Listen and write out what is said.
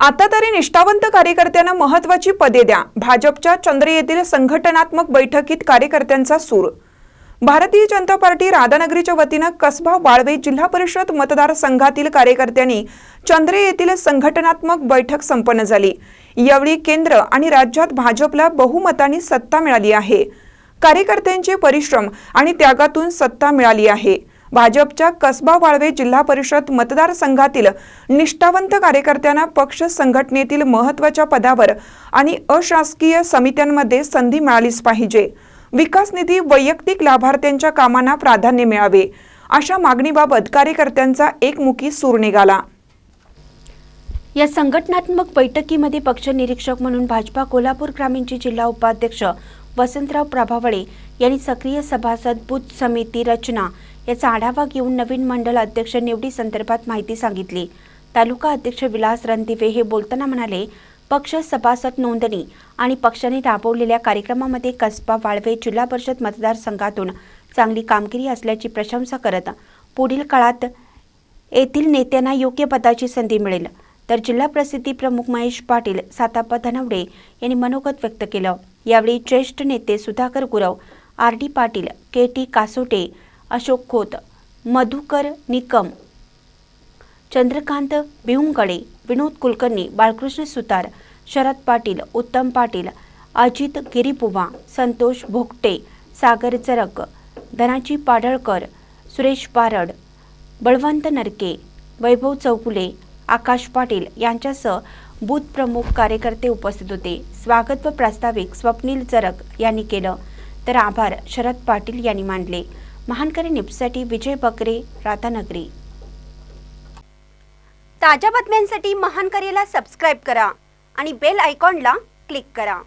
आता तरी निष्ठावंत कार्यकर्त्यांना महत्वाची पदे द्या. भाजपच्या चंद्र येथील संघटनात्मक बैठकीत कार्यकर्त्यांचा सूर. भारतीय जनता पार्टी राधानगरीच्या वतीनं कसबा वाळवे जिल्हा परिषद मतदारसंघातील कार्यकर्त्यांनी चंद्रे येथील संघटनात्मक बैठक संपन्न झाली. यावेळी केंद्र आणि राज्यात भाजपला बहुमतानी सत्ता मिळाली आहे. कार्यकर्त्यांचे परिश्रम आणि त्यागातून सत्ता मिळाली आहे. भाजपच्या कसबा वाळवे जिल्हा परिषद मतदारसंघातील निष्ठावंत कार्यकर्त्यांना पक्ष संघटनेतील महत्त्वाच्या पदावर आणि अशासकीय समित्यांमध्ये संधी मिळालीच पाहिजे. विकास निधी वैयक्तिक लाभार्थ्यांच्या कामांना प्राधान्य मिळावे. अशा मागणीबाबत कार्यकर्त्यांचा एकमुखी सूर निघाला. या संघटनात्मक बैठकीमध्ये पक्ष निरीक्षक म्हणून भाजपा कोल्हापूर ग्रामीणचे जिल्हा उपाध्यक्ष वसंतराव प्रभावळे यांनी सक्रिय सभासद बूथ समिती रचना याचा आढावा घेऊन नवीन मंडळ अध्यक्ष निवडी संदर्भात माहिती सांगितली. तालुका अध्यक्ष विलास रणदिवे हे बोलताना म्हणाले पक्ष सभासद नोंदणी आणि पक्षाने राबवलेल्या कार्यक्रमामध्ये कसबा वाळवे जिल्हा परिषद मतदारसंघातून चांगली कामगिरी असल्याची प्रशंसा करत पुढील काळात येथील नेत्यांना योग्य पदाची संधी मिळेल. तर जिल्हा प्रसिद्धी प्रमुख महेश पाटील सातापा धनवडे यांनी मनोगत व्यक्त केलं. यावेळी ज्येष्ठ नेते Sudhakar Gurav R D Patil K T Kasote Ashok Khot Madhukar Nikam Chandrakant Bihungade Vinod Kulkarni Balkrishna Sutar Sharad Patil Uttam Patil Ajit गिरीपुवा Santosh भोगटे सागर जरक धनाजी पाडळकर सुरेश पारड बळवंत नरके वैभव चौकुले आकाश पाटील यांच्यासह बूथ प्रमुख कार्यकर्ते उपस्थित होते. स्वागत व प्रास्ताविक स्वप्नील जरक यांनी केलं. तर आभार शरद पाटील यांनी मानले. महानकरी निप्ससाठी विजय बकरे राधानगरी. ताज्या बातम्यांसाठी महानकरीला सबस्क्राईब करा आणि बेल आयकॉनला क्लिक करा.